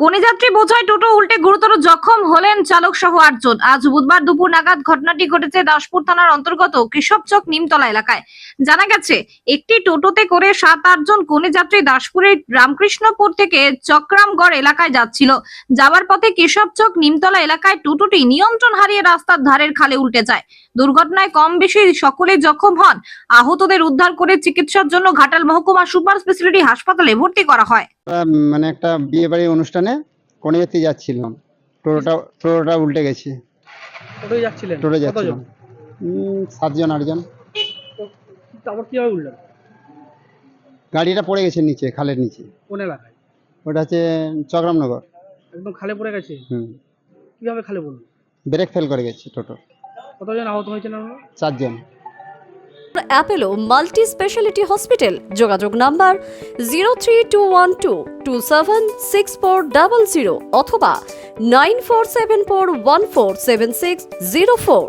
কোনে যাত্রী বোঝায় টোটো উল্টে গুরুতর জখম হলেন চালক সহ আটজন। আজ বুধবার দুপুর নাগাদ ঘটনাটি ঘটেছে দাসপুর থানার অন্তর্গত কৃষকচক নিমতলা এলাকায়। জানা গেছে, একটি টোটোতে করে সাত আটজন কোনে যাত্রী দাসপুরের রামকৃষ্ণপুর থেকে চক্রামগড় এলাকায় যাচ্ছিল। যাবার পথে কেশবচক নিমতলা এলাকায় টোটোটি নিয়ন্ত্রণ হারিয়ে রাস্তার ধারের খালে উল্টে যায়। দুর্ঘটনায় কম বেশি সকলে জখম হন। আহতদের উদ্ধার করে চিকিৎসার জন্য ঘাটাল মহকুমা সুপার স্পেশালিটি হাসপাতালে ভর্তি করা হয়। মানে একটা বিয়ে বাড়ির অনুষ্ঠানে কনেযাত্রী যাচ্ছিলাম। টোটোটা টোটোটা উল্টে গেছে। যাচ্ছিলেন? টোটো যাচ্ছিলাম। সাতজন আটজন। তারপর কীভাবে উঠলেন? গাড়িটা পড়ে গেছে নিচে খালের নিচে। কোন এলাকায়? ওটা হচ্ছে চক্রামনগর। একদম খালে পড়ে গেছে? হুম। কীভাবে খালে পড়ল? ব্রেক ফেল করে গেছে টোটো। কতজন আহত হয়েছেন আপনারা? চারজন। অ্যাপেলো মাল্টি স্পেশালিটি হসপিটাল, যোগাযোগ number zero three two one two two seven six four double zero অথবা nine four seven four one four seven six zero four.